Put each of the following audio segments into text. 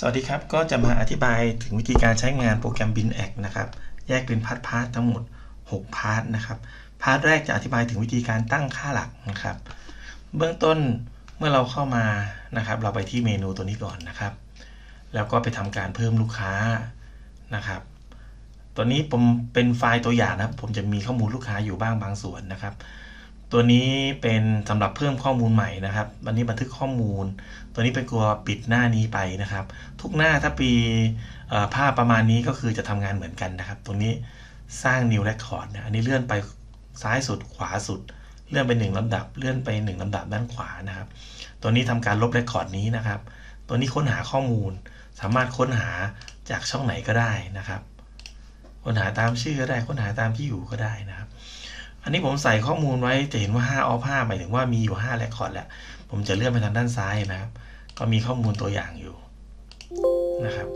สวัสดีครับ ก็จะมาอธิบายถึงวิธีการใช้งานโปรแกรม BinAct นะครับ แยกเป็นพาร์ทพาร์ททั้งหมด 6 พาร์ทนะครับ พาร์ทแรกจะอธิบายถึงวิธีการตั้งค่าหลักนะครับ เบื้องต้นเมื่อเราเข้ามานะครับ เราไปที่เมนูตัวนี้ก่อนนะครับ แล้วก็ไปทำการเพิ่มลูกค้านะครับ ตัวนี้ผมเป็นไฟล์ตัวอย่างนะครับผมจะมีข้อมูลลูกค้าอยู่บ้างบางส่วนนะครับ ตัวนี้เป็นสำหรับเพิ่มข้อมูลใหม่นะครับ วันนี้บันทึกข้อมูล ตัวนี้เป็นกลัวปิดหน้านี้ไปนะครับ ทุกหน้าถ้าปีภาพประมาณนี้ก็คือจะทำงานเหมือนกันนะครับ ตรงนี้สร้าง new record นี่ยอันนี้เลื่อนไปซ้ายสุดขวาสุด เลื่อนไป1ลำดับ เลื่อนไป1ลำดับด้านขวานะครับ ตัวนี้ทำการลบ record นี้นะครับ ตัวนี้ค้นหาข้อมูล สามารถค้นหาจากช่องไหนก็ได้นะครับ ค้นหาตามชื่อก็ได้ ค้นหาตามที่อยู่ก็ได้นะครับ อันนี้ผมใส่ข้อมูลไว้จะเห็นว่า5 off 5หมายถึงว่ามีอยู่5 record แล้ว ผมจะเลื่อนไปทางด้านซ้ายนะครับ ก็มีข้อมูลตัวอย่างอยู่นะครับ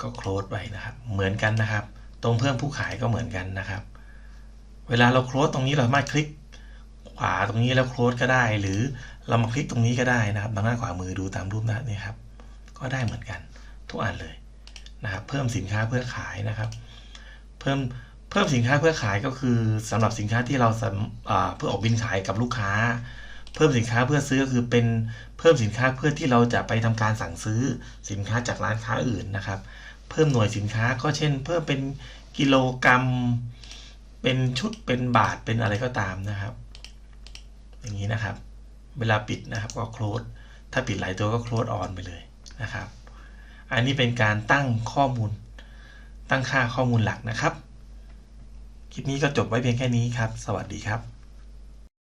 ก็โคลดไปนะครับ เหมือนกันนะครับ ตรงเพิ่มผู้ขายก็เหมือนกันนะครับ เวลาเราโคลดตรงนี้เราสามารถคลิกขวาตรงนี้แล้วโคลดก็ได้ หรือเรามาคลิกตรงนี้ก็ได้นะครับทางด้านขวามือดูตามรูปน้านี่ครับ ก็ได้เหมือนกันทุกอันเลยนะครับ เพิ่มสินค้าเพื่อขายนะครับ เพิ่ม พิ่มสินค้าเพื่อขายก็คือสำหรับสินค้าที่เราเพื่อออกบินขายกับลูกค้า เพิ่มสินค้าเพื่อซื้อก็คือเป็นเพิ่มสินค้าเพื่อที่เราจะไปทำการสั่งซื้อสินค้าจากร้านค้าอื่นนะครับ เพิ่มหน่วยสินค้าก็เช่น เพิ่มเป็นกิโลกรัม เป็นชุดเป็นบาทเป็นอะไรก็ตามนะครับ อย่างนี้นะครับ เวลาปิดนะครับก็โคลดถ้าปิดหลายตัวก็โคลดออนไปเลยนะครับ อันนี้เป็นการตั้งข้อมูล ตั้งค่าข้อมูลหลักนะครับ คลิปนี้ก็จบไว้เพียงแค่นี้ครับ สวัสดีครับ